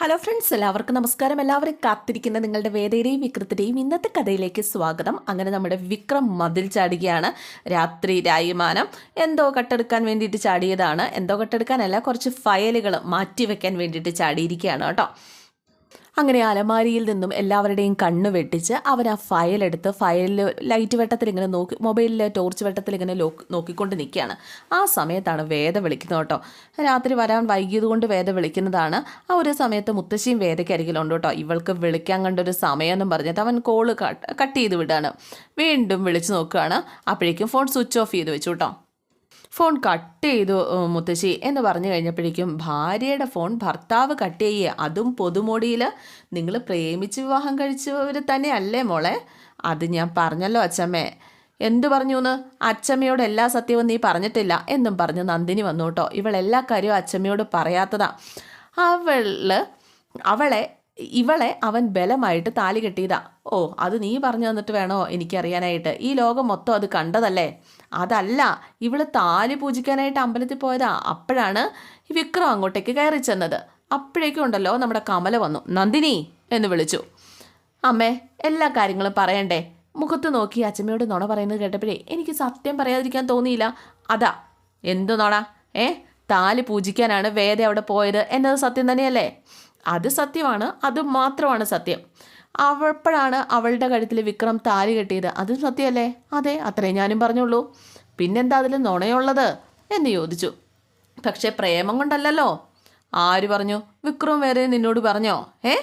Hello friends എല്ലാവർക്കും നമസ്കാരം. എല്ലാവരും കാത്തിരിക്കുന്ന നിങ്ങളുടെ വേദയുടെയും വിക്രത്തിന്റെയും ഇന്നത്തെ കഥയിലേക്ക് സ്വാഗതം. അങ്ങനെ നമ്മുടെ വിക്രം മതിൽ ചാടുകയാണ്. രാത്രി രായിമാനം. എന്തോ കട്ടെടുക്കാൻ വേണ്ടിയിട്ട് ചാടിയതാണ്. എന്തോ കട്ടെടുക്കാനല്ല കുറച്ച് ഫയലുകൾ മാറ്റിവെക്കാൻ വേണ്ടിയിട്ട് ചാടിയിരിക്കുകയാണ് കേട്ടോ. അങ്ങനെ അലമാരിയിൽ നിന്നും എല്ലാവരുടെയും കണ്ണ് വെട്ടിച്ച് അവൻ ആ ഫയൽ എടുത്ത് ഫയലിൽ ലൈറ്റ് വെട്ടത്തിൽ ഇങ്ങനെ നോക്കി മൊബൈലിൽ ടോർച്ച് വെട്ടത്തിൽ ഇങ്ങനെ നോക്കിക്കൊണ്ട് നിൽക്കുകയാണ് ആ സമയത്താണ് വേദ വിളിക്കുന്നത് കേട്ടോ. രാത്രി വരാൻ വൈകിയത് കൊണ്ട് വേദ വിളിക്കുന്നതാണ്. ആ ഒരു സമയത്ത് മുത്തശ്ശിയും വേദയ്ക്ക് അരികിലുണ്ട് കേട്ടോ. ഇവൾക്ക് വിളിക്കാൻ കണ്ടൊരു സമയം എന്നും പറഞ്ഞിട്ട് അവൻ കോൾ കട്ട് ചെയ്ത് വിടുകയാണ് വീണ്ടും വിളിച്ചു നോക്കുകയാണ്. അപ്പോഴേക്കും ഫോൺ സ്വിച്ച് ഓഫ് ചെയ്ത് വെച്ചു കേട്ടോ. ഫോൺ കട്ട് ചെയ്തു മുത്തശ്ശി എന്ന് പറഞ്ഞു കഴിഞ്ഞപ്പോഴേക്കും ഭാര്യയുടെ ഫോൺ ഭർത്താവ് കട്ട് ചെയ്യുക അതും പൊതുമോടിയിൽ നിങ്ങൾ പ്രേമിച്ച് വിവാഹം കഴിച്ചവർ തന്നെ അല്ലേ മോളെ? അത് ഞാൻ പറഞ്ഞല്ലോ അച്ചമ്മേ. എന്തു പറഞ്ഞു എന്ന് അച്ഛമ്മയോട് എല്ലാ സത്യവും നീ പറഞ്ഞിട്ടില്ല എന്നും പറഞ്ഞു നന്ദിനി വന്നു കേട്ടോ ഇവൾ എല്ലാ കാര്യവും അച്ചമ്മയോട് പറയാത്തതാ. അവൾ അവളെ ഇവളെ അവൻ ബലമായിട്ട് താലി കെട്ടിയതാ. ഓ അത് നീ പറഞ്ഞു തന്നിട്ട് വേണോ എനിക്കറിയാനായിട്ട്? ഈ ലോകം മൊത്തം അത് കണ്ടതല്ലേ? അതല്ല ഇവൾ താലി പൂജിക്കാനായിട്ട് അമ്പലത്തിൽ പോയതാ. അപ്പോഴാണ് വിക്രം അങ്ങോട്ടേക്ക് കയറി ചെന്നത്. അപ്പോഴേക്കും ഉണ്ടല്ലോ നമ്മുടെ കമല വന്നു. നന്ദിനി എന്ന് വിളിച്ചു. അമ്മേ എല്ലാ കാര്യങ്ങളും പറയണ്ടേ? മുഖത്ത് നോക്കി അച്ഛമ്മയോട് നുണ പറയുന്നത് കേട്ടപ്പോഴേ എനിക്ക് സത്യം പറയാതിരിക്കാൻ തോന്നിയില്ല. അതാ എന്തു നുണ? ഏ താലി പൂജിക്കാനാണ് വേദ അവിടെ പോയത്. എന്നത് സത്യം തന്നെയല്ലേ? അത് സത്യമാണ്. അത് മാത്രമാണ് സത്യം. അവപ്പോഴാണ് അവളുടെ കഴുത്തിൽ വിക്രം താലി കെട്ടിയത്. അതും സത്യമല്ലേ? അതെ അത്രേ ഞാനും പറഞ്ഞുള്ളൂ. പിന്നെന്താ അതിൽ നുണയുള്ളത്? എന്ന് ചോദിച്ചു. പക്ഷേ പ്രേമം കൊണ്ടല്ലല്ലോ. ആര് പറഞ്ഞു? വിക്രം വേറെ നിന്നോട് പറഞ്ഞോ? ഏ?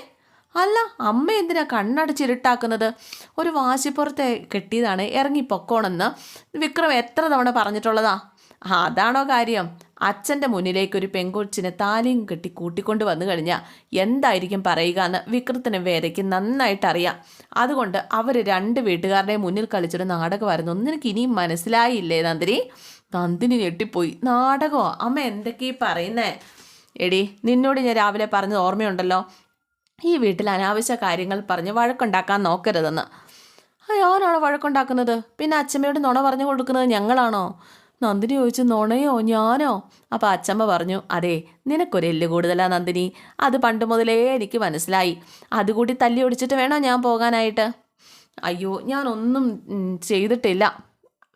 അല്ല അമ്മ എന്തിനാ കണ്ണടച്ചിരുട്ടാക്കുന്നത്? ഒരു വാശിപ്പുറത്തെ കെട്ടിയതാണ് ഇറങ്ങി പൊക്കോണെന്ന് വിക്രം എത്ര തവണ പറഞ്ഞിട്ടുള്ളതാ? അതാണോ കാര്യം? അച്ഛന്റെ മുന്നിലേക്കൊരു ഒരു പെൺകൊച്ചിനെ താലിയും കെട്ടി കൂട്ടിക്കൊണ്ട് വന്നു കഴിഞ്ഞാൽ എന്തായിരിക്കും പറയുക എന്ന് വിക്രത്തിനും വേദയ്ക്ക് നന്നായിട്ട് അറിയാം. അതുകൊണ്ട് അവർ രണ്ട് വീട്ടുകാരുടെയും മുന്നിൽ കളിച്ചൊരു നാടകമായിരുന്നു. ഒന്നും എനിക്ക് ഇനിയും മനസ്സിലായില്ലേ നന്ദിനി? നന്ദിനി ഞെട്ടിപ്പോയി. നാടകമോ അമ്മ എന്തൊക്കെയാ പറയുന്നേ? എടി നിന്നോട് ഞാൻ രാവിലെ പറഞ്ഞത് ഓർമ്മയുണ്ടല്ലോ? ഈ വീട്ടിൽ അനാവശ്യ കാര്യങ്ങൾ പറഞ്ഞ് വഴക്കുണ്ടാക്കാൻ നോക്കരുതെന്ന്. ആരാണോ വഴക്കുണ്ടാക്കുന്നത്? പിന്നെ അച്ഛമ്മയോട് നുണ പറഞ്ഞു കൊടുക്കുന്നത് ഞങ്ങളാണോ? നന്ദിനി ചോദിച്ചു നുണയോ ഞാനോ? അപ്പോൾ അച്ഛമ്മ പറഞ്ഞു അതെ നിനക്കൊരു എല്ല് കൂടുതലാ നന്ദിനി. അത് പണ്ട് മുതലേ എനിക്ക് മനസ്സിലായി. അതുകൂടി തല്ലി ഒടിച്ചിട്ട് വേണോ ഞാൻ പോകാനായിട്ട്? അയ്യോ ഞാനൊന്നും ചെയ്തിട്ടില്ല.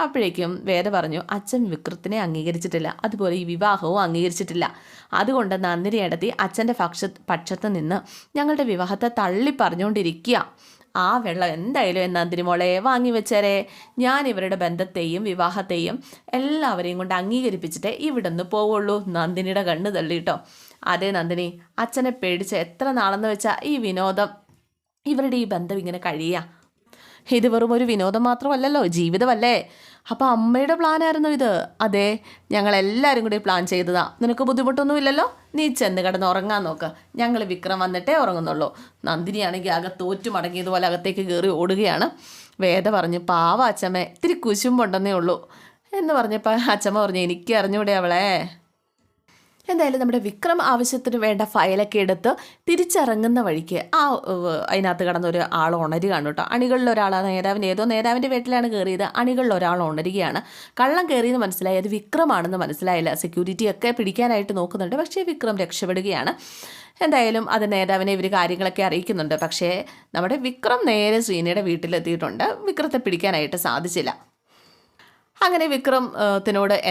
അപ്പോഴേക്കും വേറെ പറഞ്ഞു അച്ഛൻ വിക്രത്തിനെ അംഗീകരിച്ചിട്ടില്ല. അതുപോലെ ഈ വിവാഹവും അംഗീകരിച്ചിട്ടില്ല. അതുകൊണ്ട് നന്ദിനി ഇടത്തി അച്ഛന്റെ പക്ഷ പക്ഷത്ത് നിന്ന് ഞങ്ങളുടെ വിവാഹത്തെ തള്ളി പറഞ്ഞുകൊണ്ടിരിക്കുക ആ വെള്ളം എന്തായാലും എന്നാ നന്ദിനി മോളെ? വാങ്ങി വെച്ചേരെ. ഞാൻ ഇവരുടെ ബന്ധത്തെയും വിവാഹത്തെയും എല്ലാവരെയും കൊണ്ട് അംഗീകരിപ്പിച്ചിട്ടേ ഇവിടുന്ന് പോവുള്ളൂ. നന്ദിനിയുടെ കണ്ണ് തള്ളിട്ടോ അതെ നന്ദിനി അച്ഛനെ പേടിച്ച് എത്ര നാളെന്ന് വെച്ചാൽ ഈ വിനോദം. ഇവരുടെ ഈ ബന്ധം ഇങ്ങനെ കഴിയുക ഇത് വെറും ഒരു വിനോദം മാത്രമല്ലല്ലോ ജീവിതമല്ലേ? അപ്പോൾ അമ്മയുടെ പ്ലാനായിരുന്നു ഇത്. അതെ ഞങ്ങൾ എല്ലാവരും കൂടി പ്ലാൻ ചെയ്തതാ. നിനക്ക് ബുദ്ധിമുട്ടൊന്നുമില്ലല്ലോ? നീ ചെന്ന് കിടന്ന് ഉറങ്ങാൻ നോക്ക്. ഞങ്ങൾ വിക്രം വന്നിട്ടേ ഉറങ്ങുന്നുള്ളൂ. നന്ദിനിയാണെങ്കിൽ അകത്തോറ്റു തോറ്റു മടങ്ങിയതുപോലെ അകത്തേക്ക് കയറി ഓടുകയാണ്. വേദ പറഞ്ഞു പാവ അച്ചമ്മ ഇത്തിരി കുശുമ്പുണ്ടെന്നേ ഉള്ളൂ. എന്ന് പറഞ്ഞപ്പോൾ അച്ചമ്മ പറഞ്ഞു എനിക്ക് അറിഞ്ഞൂടെ അവളെ. എന്തായാലും നമ്മുടെ വിക്രം ആവശ്യത്തിന് വേണ്ട ഫയലൊക്കെ എടുത്ത് തിരിച്ചിറങ്ങുന്ന വഴിക്ക് ആ അതിനകത്ത് കടന്നൊരു ആൾ ഉണരുകയാണ് കേട്ടോ. അണികളിൽ ഒരാൾ നേതാവിന്റെ ഏതോ നേതാവിന്റെ വീട്ടിലാണ് കയറിയത്. അണികളിൽ ഒരാൾ ഉണരുകയാണ്. കള്ളം കയറിയെന്ന് മനസ്സിലായി. അത് വിക്രമാണെന്ന് മനസ്സിലായില്ല. സെക്യൂരിറ്റി ഒക്കെ പിടിക്കാനായിട്ട് നോക്കുന്നുണ്ട്. പക്ഷേ വിക്രം രക്ഷപ്പെടുകയാണ്. എന്തായാലും അത് നേതാവിനെ ഇവർ കാര്യങ്ങളൊക്കെ അറിയിക്കുന്നുണ്ട്. പക്ഷേ നമ്മുടെ വിക്രം നേരെ ശ്രീനയുടെ വീട്ടിലെത്തിയിട്ടുണ്ട്. വിക്രത്തെ പിടിക്കാനായിട്ട് സാധിച്ചില്ല. അങ്ങനെ വിക്രം ഏഹ്,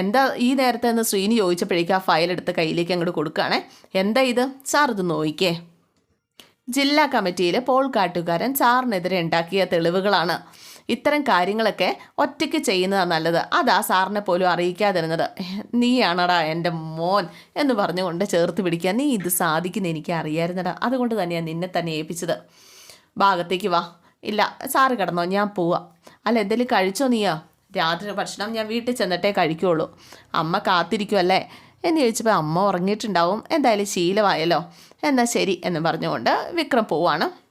എന്താ ഈ നേരത്തെ എന്ന് ശ്രീനി ചോദിച്ചപ്പോഴേക്കും ആ ഫയൽ എടുത്ത് കയ്യിലേക്ക് അങ്ങോട്ട് കൊടുക്കുകയാണേ. എന്താ ഇത്? സാർ ഇത് നോക്കിക്കേ ജില്ലാ കമ്മിറ്റിയിൽ പോൾ കാട്ടുകാരൻ സാറിനെതിരെ ഉണ്ടാക്കിയ തെളിവുകളാണ്. ഇത്തരം കാര്യങ്ങളൊക്കെ ഒറ്റയ്ക്ക് ചെയ്യുന്നതാണ് നല്ലത്. അതാ സാറിനെ പോലും അറിയിക്കാതിരുന്നത്. നീയാണടാ എന്റെ മോൻ എന്ന് പറഞ്ഞുകൊണ്ട് ചേർത്ത് പിടിക്കാൻ നീ ഇത് സാധിക്കുന്ന എനിക്ക് അറിയായിരുന്നടാ. അതുകൊണ്ട് തന്നെയാണ് നിന്നെ തന്നെ ഏൽപ്പിച്ചത്. ഭാഗത്തേക്ക് വാ. ഇല്ല സാറ് കിടന്നോ. ഞാൻ പോവാ. അല്ല എന്തെങ്കിലും കഴിച്ചോ നീയാ? രാത്രി ഭക്ഷണം ഞാൻ വീട്ടിൽ ചെന്നിട്ടേ കഴിക്കുകയുള്ളൂ അമ്മ കാത്തിരിക്കുമല്ലേ എന്ന് ചോദിച്ചപ്പോൾ അമ്മ ഉറങ്ങിയിട്ടുണ്ടാവും. എന്തായാലും ശീലമായല്ലോ. എന്നാൽ ശരി എന്ന് പറഞ്ഞുകൊണ്ട് വിക്രം പോവാണ്.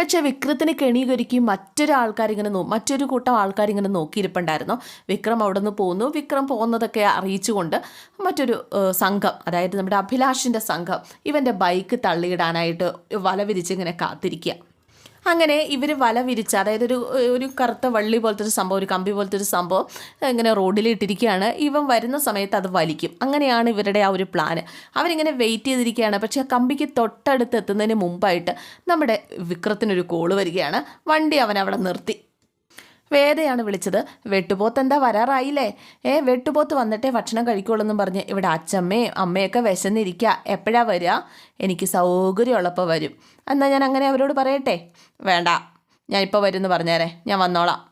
പക്ഷേ വിക്രത്തിന് കെണിയൊരുക്കി മറ്റൊരു ആൾക്കാരിങ്ങനെ നോ മറ്റൊരു കൂട്ടം ആൾക്കാരിങ്ങനെ നോക്കിയിരിപ്പുണ്ടായിരുന്നു. വിക്രം അവിടെ നിന്ന് പോകുന്നു വിക്രം പോകുന്നതൊക്കെ അറിയിച്ചുകൊണ്ട് മറ്റൊരു സംഘം അതായത് നമ്മുടെ അഭിലാഷിന്റെ സംഘം ഇവന്റെ ബൈക്ക് തള്ളിയിടാനായിട്ട് വല വിരിച്ചിങ്ങനെ കാത്തിരിക്കുക. അങ്ങനെ ഇവർ വല വിരിച്ച് അതായത് ഒരു ഒരു കറുത്ത വള്ളി പോലത്തെ ഒരു സംഭവം ഒരു കമ്പി പോലത്തെ ഒരു സംഭവം ഇങ്ങനെ റോഡിൽ ഇട്ടിരിക്കുകയാണ്. ഇവൻ വരുന്ന സമയത്ത് അത് വലിക്കും. അങ്ങനെയാണ് ഇവരുടെ ആ ഒരു പ്ലാന് അവരിങ്ങനെ വെയിറ്റ് ചെയ്തിരിക്കുകയാണ്. പക്ഷേ ആ കമ്പിക്ക് തൊട്ടടുത്ത് എത്തുന്നതിന് മുമ്പായിട്ട് നമ്മുടെ വിക്രത്തിനൊരു കോൾ വരികയാണ്. വണ്ടി അവൻ അവിടെ നിർത്തി. വേദയാണ് വിളിച്ചത്. വെട്ടുപോത്ത് എന്താ വരാറായില്ലേ? ഏ വെട്ടുപോത്ത് വന്നിട്ടേ ഭക്ഷണം കഴിക്കുള്ളൂ പറഞ്ഞ് ഇവിടെ അച്ഛമ്മയും അമ്മയൊക്കെ വിശന്നിരിക്കുക എപ്പോഴാ വരിക എനിക്ക് സൗകര്യമുള്ളപ്പോൾ വരും. എന്നാൽ ഞാൻ അങ്ങനെ അവരോട് പറയട്ടെ? വേണ്ട. ഞാൻ ഇപ്പോൾ വരും എന്ന് പറഞ്ഞേരെ. ഞാൻ വന്നോളാം.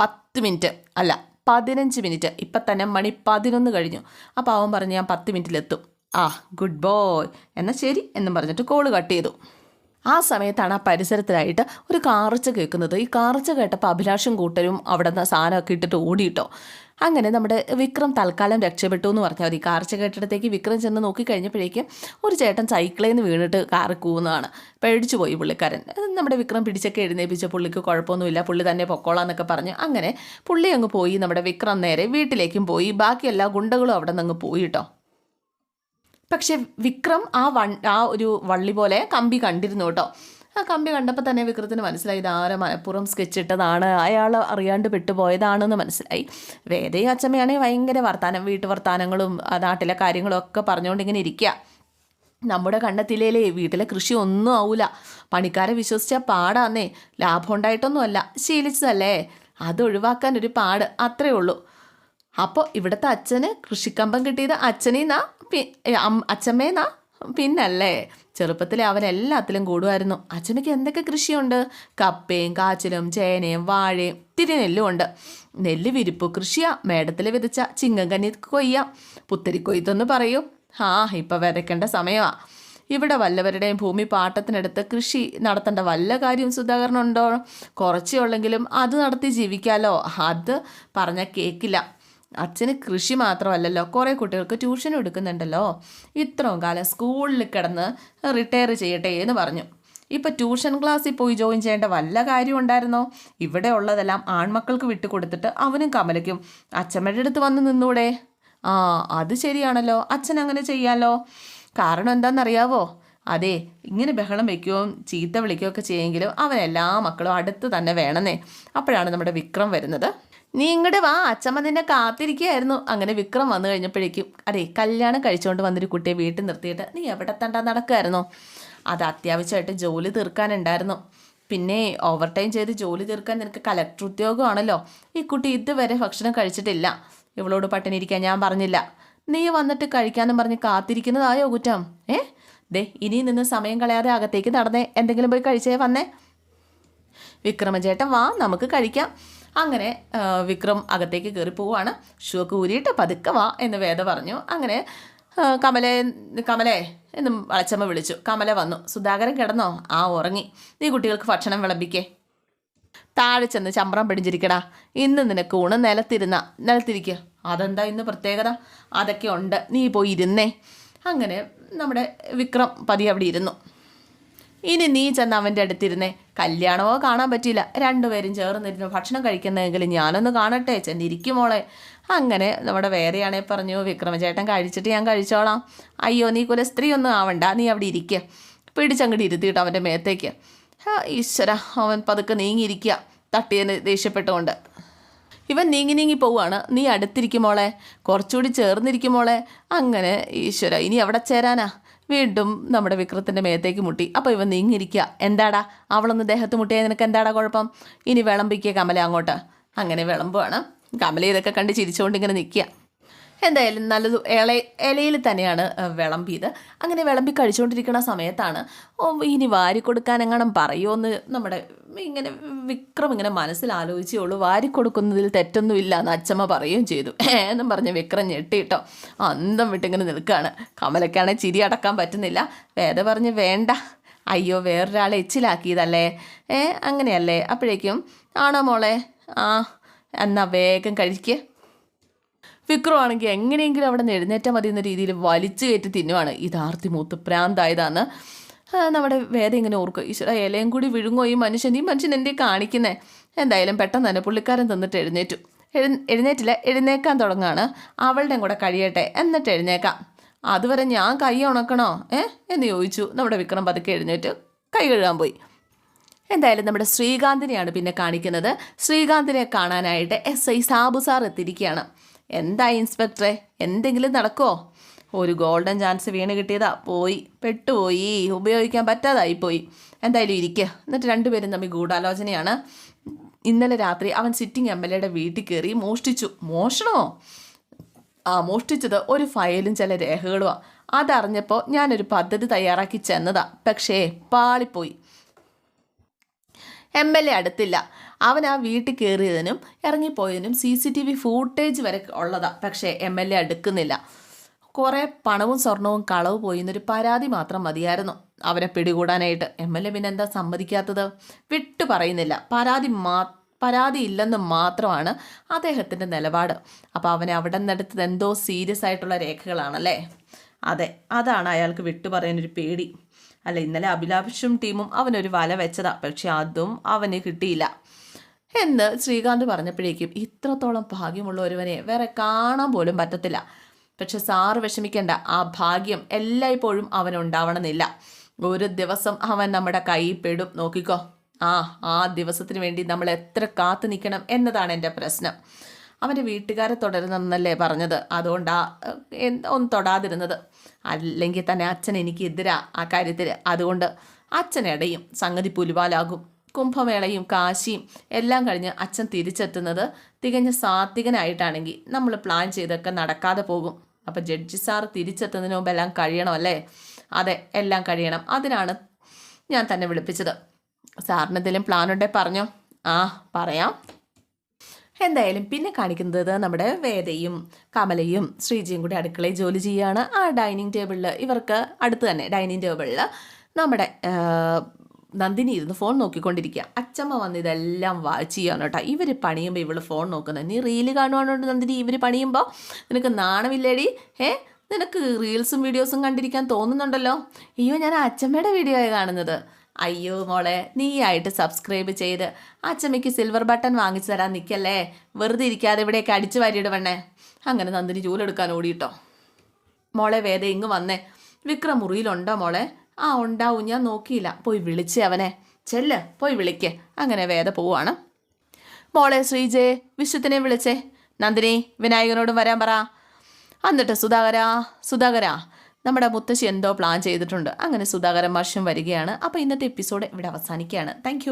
പത്ത് മിനിറ്റ്. അല്ല പതിനഞ്ച് മിനിറ്റ്. ഇപ്പം തന്നെ മണി പതിനൊന്ന് കഴിഞ്ഞു. അപ്പോൾ അവൻ പറഞ്ഞ് ഞാൻ പത്ത് മിനിറ്റിലെത്തും. ആ ഗുഡ് ബോയ്. എന്നാൽ ശരി എന്നും പറഞ്ഞിട്ട് കോൾ കട്ട് ചെയ്തു. ആ സമയത്താണ് ആ പരിസരത്തിലായിട്ട് ഒരു കാറച്ച കേൾക്കുന്നത്. ഈ കാറച്ച കേട്ടപ്പോൾ അഭിലാഷും കൂട്ടരും അവിടെ നിന്ന് സാധനമൊക്കെ ഇട്ടിട്ട് ഓടിയിട്ടോ. അങ്ങനെ നമ്മുടെ വിക്രം തൽക്കാലം രക്ഷപ്പെട്ടു എന്ന് പറഞ്ഞാൽ മതി. കാർച്ച കേട്ടിടത്തേക്ക് വിക്രം ചെന്ന് നോക്കിക്കഴിഞ്ഞപ്പോഴേക്കും ഒരു ചേട്ടൻ സൈക്കിളിൽ നിന്ന് വീണിട്ട് കാറ് കൂവുന്നതാണ്. പേടിച്ചു പോയി പുള്ളിക്കാരൻ. നമ്മുടെ വിക്രം പിടിച്ചൊക്കെ എഴുന്നേപ്പിച്ച പുള്ളിക്ക് കുഴപ്പമൊന്നുമില്ല പുള്ളി തന്നെ പൊക്കോളാന്നൊക്കെ പറഞ്ഞു. അങ്ങനെ പുള്ളി അങ്ങ് പോയി. നമ്മുടെ വിക്രം നേരെ വീട്ടിലേക്കും പോയി. ബാക്കി എല്ലാ ഗുണ്ടകളും അവിടെ നിന്ന് അങ്ങ് പോയി കേട്ടോ. പക്ഷെ വിക്രം ആ വൺ ആ ഒരു വള്ളി പോലെ കമ്പി കണ്ടിരുന്നു കേട്ടോ. ആ കമ്പി കണ്ടപ്പോൾ തന്നെ വിക്രത്തിന് മനസ്സിലായി ഇതാരെ മനഃപൂർവം സ്കെച്ച് ഇട്ടതാണ് അയാൾ അറിയാണ്ട് പെട്ടുപോയതാണെന്ന് മനസ്സിലായി. വേദയും അച്ഛമ്മയാണെങ്കിൽ ഭയങ്കര വർത്താനം വീട്ടു വർത്താനങ്ങളും നാട്ടിലെ കാര്യങ്ങളും ഒക്കെ പറഞ്ഞുകൊണ്ട് ഇങ്ങനെ ഇരിക്കുക നമ്മുടെ കണ്ടെത്തിയില്ലേ വീട്ടിലെ കൃഷി ഒന്നും ആവൂല. പണിക്കാരെ വിശ്വസിച്ചാൽ പാടാന്നേ. ലാഭം ഉണ്ടായിട്ടൊന്നുമല്ല ശീലിച്ചതല്ലേ. അത് ഒഴിവാക്കാൻ ഒരു പാട് അത്രേ ഉള്ളൂ. അപ്പോൾ ഇവിടുത്തെ അച്ഛന് കൃഷിക്കമ്പം കിട്ടിയത് അച്ഛനെന്നാ. അച്ഛമ്മേന്നാ പിന്നല്ലേ ചെറുപ്പത്തിലെ അവൻ എല്ലാത്തിലും കൂടുമായിരുന്നു. അച്ഛമ്മയ്ക്ക് എന്തൊക്കെ കൃഷിയുണ്ട്? കപ്പയും കാച്ചിലും ചേനയും വാഴയും ഇത്തിരി നെല്ലും ഉണ്ട് നെല്ല് വിരിപ്പ് കൃഷിയാ മേടത്തിൽ വിതച്ച ചിങ്ങം കന്നി കൊയ്യാം. പുത്തരി കൊയ്ത്തെന്ന് പറയൂ. ആ ഇപ്പം വിതയ്ക്കേണ്ട സമയമാ. ഇവിടെ വല്ലവരുടെയും ഭൂമി പാട്ടത്തിനെടുത്ത് കൃഷി നടത്തേണ്ട വല്ല കാര്യവും സുധാകരനുണ്ടോ? കുറച്ചേ ഉള്ളെങ്കിലും അത് നടത്തി ജീവിക്കാലോ? അത് പറഞ്ഞാൽ കേൾക്കില്ല അച്ഛന് കൃഷി മാത്രമല്ലല്ലോ കുറേ കുട്ടികൾക്ക് ട്യൂഷൻ എടുക്കുന്നുണ്ടല്ലോ. ഇത്രയും കാലം സ്കൂളിൽ കിടന്ന് റിട്ടയർ ചെയ്യട്ടെ എന്ന് പറഞ്ഞു. ഇപ്പം ട്യൂഷൻ ക്ലാസ്സിൽ പോയി ജോയിൻ ചെയ്യേണ്ട വല്ല കാര്യം ഉണ്ടായിരുന്നോ? ഇവിടെ ഉള്ളതെല്ലാം ആൺമക്കൾക്ക് വിട്ടുകൊടുത്തിട്ട് അവനും കമലയ്ക്കും. അച്ഛമ്മയുടെ അടുത്ത് വന്ന് നിന്നൂടെ? ആ അത് ശരിയാണല്ലോ. അച്ഛൻ അങ്ങനെ ചെയ്യാലോ? കാരണം എന്താണെന്നറിയാവോ? അതെ ഇങ്ങനെ ബഹളം വയ്ക്കുകയും ചീത്ത വിളിക്കുകയൊക്കെ ചെയ്യുമെങ്കിലും അവനെല്ലാ മക്കളും അടുത്ത് തന്നെ വേണമെന്നേ. അപ്പോഴാണ് നമ്മുടെ വിക്രം വരുന്നത്. നീ ഇങ്ങോട്ട് വാ അച്ഛമ്മ നിന്നെ കാത്തിരിക്കുകയായിരുന്നു. അങ്ങനെ വിക്രം വന്നു കഴിഞ്ഞപ്പോഴേക്കും അതെ കല്യാണം കഴിച്ചുകൊണ്ട് വന്നൊരു കുട്ടിയെ വീട്ടിൽ നിർത്തിയിട്ട് നീ എവിടെ തണ്ട നടക്കുമായിരുന്നോ അത് അത്യാവശ്യമായിട്ട് ജോലി തീർക്കാനുണ്ടായിരുന്നു. പിന്നെ ഓവർ ടൈം ചെയ്ത് ജോലി തീർക്കാൻ നിനക്ക് കലക്ടർ ഉദ്യോഗമാണല്ലോ. ഈ കുട്ടി ഇതുവരെ ഭക്ഷണം കഴിച്ചിട്ടില്ല. ഇവളോട് പട്ടിണി ഇരിക്കാൻ ഞാൻ പറഞ്ഞില്ല. നീ വന്നിട്ട് കഴിക്കാന്ന് പറഞ്ഞ് കാത്തിരിക്കുന്നതായോ കുറ്റം? ഏ? ദേ ഇനി നിന്ന് സമയം കളയാതെ അകത്തേക്ക് നടന്നേ. എന്തെങ്കിലും പോയി കഴിച്ചേ വന്നേ. വിക്രമചേട്ടൻ വാ നമുക്ക് കഴിക്കാം. അങ്ങനെ വിക്രം അകത്തേക്ക് കയറി പോവാണ് ഷൂക്ക് ഊരിയിട്ട് പതുക്കെ വാ എന്ന് വേദ പറഞ്ഞു. അങ്ങനെ കമലേ കമലെ എന്നും വളച്ചമ്മ വിളിച്ചു. കമല വന്നു. സുധാകരൻ കിടന്നോ? ആ ഉറങ്ങി. നീ കുട്ടികൾക്ക് ഭക്ഷണം വിളമ്പിക്കേ. താഴെ ചെന്ന് ചമ്പ്രം പിടിഞ്ഞിരിക്കടാ. ഇന്ന് നിനക്ക് ഊണ് നിലത്തിരുന്ന. നിലത്തിരിക്കുക അതെന്താ ഇന്ന് പ്രത്യേകത? അതൊക്കെ ഉണ്ട്. നീ പോയി ഇരുന്നേ. അങ്ങനെ നമ്മുടെ വിക്രം പതി അവിടെ ഇരുന്നു. ഇനി നീ ചെന്ന് അവന്റെ അടുത്തിരുന്നേ. കല്യാണമോ കാണാൻ പറ്റിയില്ല. രണ്ടുപേരും ചേർന്നിരുന്നു ഭക്ഷണം കഴിക്കുന്നതെങ്കിലും ഞാനൊന്ന് കാണട്ടെ. ചെന്നിരിക്കുമോളെ അങ്ങനെ നമ്മുടെ വേറെയാണേ പറഞ്ഞു. വിക്രമചേട്ടൻ കഴിച്ചിട്ട് ഞാൻ കഴിച്ചോളാം. അയ്യോ നീ കുല സ്ത്രീ ഒന്നും ആവണ്ട. നീ അവിടെ ഇരിക്കുക പിടിച്ചങ്ങോട്ട് ഇരുത്തിയിട്ട് അവന്റെ മേത്തേക്ക്. ഈശ്വര അവൻ പതുക്കെ നീങ്ങിയിരിക്കുക തട്ടിയെന്ന് ദേഷ്യപ്പെട്ടുകൊണ്ട്. ഇവൻ നീങ്ങി നീങ്ങി പോവുകയാണ് നീ അടുത്തിരിക്കുമോളെ കുറച്ചുകൂടി ചേർന്നിരിക്കുമോളെ അങ്ങനെ ഈശ്വര ഇനി എവിടെ ചേരാനാ. വീണ്ടും നമ്മുടെ വിക്രത്തിന്റെ മേത്തേക്ക് മുട്ടി. അപ്പോൾ ഇവൻ നീങ്ങിയിരിക്കുക. എന്താടാ? അവളൊന്ന് ദേഹത്ത് മുട്ടിയാൽ നിനക്ക് എന്താടാ കുഴപ്പം? ഇനി വിളമ്പിക്കുക കമല അങ്ങോട്ട്. അങ്ങനെ വിളമ്പുവാണ്. കമല ഇതൊക്കെ കണ്ട് ചിരിച്ചുകൊണ്ട് ഇങ്ങനെ നിൽക്കുക. എന്തായാലും നല്ലത് ഇള ഇലയിൽ തന്നെയാണ് വിളമ്പിയത്. അങ്ങനെ വിളമ്പി കഴിച്ചുകൊണ്ടിരിക്കുന്ന സമയത്താണ് ഓ ഇനി വാരി പറയുമോ എന്ന് നമ്മുടെ ഇങ്ങനെ വിക്രം ഇങ്ങനെ മനസ്സിൽ ആലോചിച്ചേ വാരി കൊടുക്കുന്നതിൽ തെറ്റൊന്നുമില്ല എന്ന് അച്ഛമ്മ പറയുകയും ചെയ്തു. എന്നും പറഞ്ഞ് വിക്രം ഞെട്ടിയിട്ടോ. അന്തം വിട്ടിങ്ങനെ നിൽക്കുകയാണ്. കമലക്കാണെങ്കിൽ ചിരി അടക്കാൻ പറ്റുന്നില്ല. വേദ പറഞ്ഞ് വേണ്ട. അയ്യോ വേറൊരാളെ എച്ചിലാക്കിയതല്ലേ? ഏ അങ്ങനെയല്ലേ? അപ്പോഴേക്കും ആണോ മോളെ? ആ എന്നാ വേഗം കഴിക്കുക വിക്രമാണെങ്കിൽ എങ്ങനെയെങ്കിലും അവിടെ നിന്ന് എഴുന്നേറ്റാൽ മതി എന്ന രീതിയിൽ വലിച്ചു കയറ്റി തിന്നുവാണ്. ഇതാർത്തി മൂത്ത് പ്രാന്തായതാന്ന്. നമ്മുടെ വേദം ഇങ്ങനെ ഓർക്കും. ഈശ്വര ഇലയും കൂടി വിഴുങ്ങോ ഈ മനുഷ്യൻ. ഈ മനുഷ്യൻ എന്തേ കാണിക്കുന്നേ? എന്തായാലും പെട്ടെന്ന് തന്നെ പുള്ളിക്കാരൻ തന്നിട്ട് എഴുന്നേറ്റു. എഴു എഴുന്നേറ്റില്ല എഴുന്നേക്കാൻ തുടങ്ങാണ്. അവളുടെയും കൂടെ കഴിയട്ടെ എന്നിട്ട് എഴുന്നേക്കാം. അതുവരെ ഞാൻ കൈ ഉണക്കണോ? ഏ? എന്ന് ചോദിച്ചു. നമ്മുടെ വിക്രം പതുക്കെ എഴുന്നേറ്റ് കൈ കഴുകാൻ പോയി. എന്തായാലും നമ്മുടെ ശ്രീകാന്തിനെയാണ് പിന്നെ കാണിക്കുന്നത്. ശ്രീകാന്തിനെ കാണാനായിട്ട് എസ് ഐ സാബു സാർ എത്തിയിരിക്കുകയാണ്. എന്താ ഇൻസ്പെക്ടറെ? എന്തെങ്കിലും നടക്കുമോ ഒരു ഗോൾഡൻ ചാൻസ് വീണ് കിട്ടിയതാ. പോയി. പെട്ടുപോയി. ഉപയോഗിക്കാൻ പറ്റാതായിപ്പോയി. എന്തായാലും ഇരിക്കുക എന്നിട്ട് രണ്ടുപേരും തമ്മിൽ ഗൂഢാലോചനയാണ്. ഇന്നലെ രാത്രി അവൻ സിറ്റിംഗ് എം എൽ എയുടെ വീട്ടിൽ കയറി മോഷ്ടിച്ചു. മോഷണമോ ആ മോഷ്ടിച്ചത് ഒരു ഫയലും ചില രേഖകളുമാണ് അതറിഞ്ഞപ്പോൾ ഞാനൊരു പദ്ധതി തയ്യാറാക്കി ചെന്നതാ. പക്ഷേ പാളിപ്പോയി. എം എൽ എ അടുത്തില്ല. അവൻ ആ വീട്ടിൽ കയറിയതിനും ഇറങ്ങിപ്പോയതിനും C C T V footage വരെ ഉള്ളതാണ് പക്ഷേ എം എൽ എ അടുക്കുന്നില്ല. കുറേ പണവും സ്വർണവും കളവ് പോയി എന്നൊരു പരാതി മാത്രം മതിയായിരുന്നു. അവരെ പിടികൂടാനായിട്ട്. എം എൽ എ പിന്നെ എന്താ സമ്മതിക്കാത്തത്? വിട്ടു പറയുന്നില്ല. പരാതി മാ പരാതി ഇല്ലെന്ന് മാത്രമാണ് അദ്ദേഹത്തിന്റെ നിലപാട്. അപ്പോൾ അവനെ അവിടെ നിന്നെടുത്തത് എന്തോ സീരിയസ് ആയിട്ടുള്ള രേഖകളാണല്ലേ? അതെ അതാണ് അയാൾക്ക് വിട്ടു പറയാനൊരു പേടി. അല്ല ഇന്നലെ അഭിലാഷും ടീമും അവനൊരു വല വെച്ചതാ പക്ഷെ അതും അവന് കിട്ടിയില്ല. എന്ന് ശ്രീകാന്ത് പറഞ്ഞപ്പോഴേക്കും ഇത്രത്തോളം ഭാഗ്യമുള്ള ഒരുവനെ വേറെ കാണാൻ പോലും പറ്റത്തില്ല. പക്ഷെ സാറ് വിഷമിക്കേണ്ട ആ ഭാഗ്യം എല്ലായ്പ്പോഴും അവനുണ്ടാവണമെന്നില്ല. ഒരു ദിവസം അവൻ നമ്മുടെ കയ്യിൽ പെടും നോക്കിക്കോ. ആ ആ ദിവസത്തിന് വേണ്ടി നമ്മൾ എത്ര കാത്തു നിൽക്കണം എന്നതാണ് എന്റെ പ്രശ്നം. അവന്റെ വീട്ടുകാരെ തുടരുന്നെന്നല്ലേ പറഞ്ഞത്. അതുകൊണ്ടാ ഒന്ന് തൊടാതിരുന്നത്. അല്ലെങ്കിൽ തന്നെ അച്ഛൻ എനിക്ക് എതിരാ ആ കാര്യത്തിൽ അതുകൊണ്ട് അച്ഛനിടയും സംഗതി പുലിവാലാകും. കുംഭമേളയും കാശിയും എല്ലാം കഴിഞ്ഞ് അച്ഛൻ തിരിച്ചെത്തുന്നത് തികഞ്ഞ സാത്വികനായിട്ടാണെങ്കിൽ നമ്മൾ പ്ലാൻ ചെയ്തൊക്കെ നടക്കാതെ പോകും. അപ്പം ജഡ്ജി സാർ തിരിച്ചെത്തുന്നതിന് മുമ്പ് എല്ലാം കഴിയണം അല്ലേ അതെ എല്ലാം കഴിയണം. അതിനാണ് ഞാൻ തന്നെ വിളിപ്പിച്ചത്. സാറിന് എന്തെങ്കിലും പ്ലാൻ പറഞ്ഞോ. ആ പറയാം. എന്തായാലും പിന്നെ കാണിക്കുന്നത് നമ്മുടെ വേദയും കമലയും ശ്രീജിയും കൂടി അടുക്കളയിൽ ജോലി ചെയ്യുകയാണ് ആ ഡൈനിങ് ടേബിളിൽ ഇവർക്ക് അടുത്ത് തന്നെ ഡൈനിങ് ടേബിളിൽ നമ്മുടെ നന്ദിനി ഇരുന്ന് ഫോൺ നോക്കിക്കൊണ്ടിരിക്കുക. അച്ചമ്മ വന്ന് ഇതെല്ലാം വാച്ച് ചെയ്യാണ് കേട്ടോ. ഇവർ പണിയുമ്പോൾ ഇവൾ ഫോൺ നോക്കുന്നത്. നീ റീൽ കാണുവാണോണ്ട് നന്ദിനി ഇവർ പണിയുമ്പോൾ നിനക്ക് നാണമില്ലേടി. ഏ നിനക്ക് റീൽസും വീഡിയോസും കണ്ടിരിക്കാൻ തോന്നുന്നുണ്ടല്ലോ? അയ്യോ ഞാൻ അച്ചമ്മയുടെ വീഡിയോ കാണുന്നത്. അയ്യോ മോളെ ആയിട്ട് സബ്സ്ക്രൈബ് ചെയ്ത് അച്ചമ്മയ്ക്ക് സിൽവർ ബട്ടൺ വാങ്ങിച്ചു തരാൻ നിൽക്കല്ലേ വെറുതെ ഇരിക്കാതെ ഇവിടെയൊക്കെ അടിച്ചു വാരിയിടുവണ്ണേ അങ്ങനെ നന്ദിനി ജൂലെടുക്കാൻ ഓടിയിട്ടോ. മോളെ വേദ ഇങ്ങ് വന്നേ. വിക്രം മുറിയിലുണ്ടോ മോളെ? ആ ഉണ്ടാവും. ഞാൻ നോക്കിയില്ല. പോയി വിളിച്ചേ അവനെ. ചെല്ല് പോയി വിളിക്ക്. അങ്ങനെ വേദ പോവാണ്. മോളെ ശ്രീജയെ വിശ്വത്തിനെ വിളിച്ചേ. നന്ദിനി വിനായകനോടും വരാൻ പറ. എന്നിട്ട് സുധാകര സുധാകര. നമ്മുടെ മുത്തശ്ശി എന്തോ പ്ലാൻ ചെയ്തിട്ടുണ്ട്. അങ്ങനെ സുധാകരൻ വർഷം വരികയാണ്. അപ്പോൾ ഇന്നത്തെ എപ്പിസോഡ് ഇവിടെ അവസാനിക്കുകയാണ്. താങ്ക്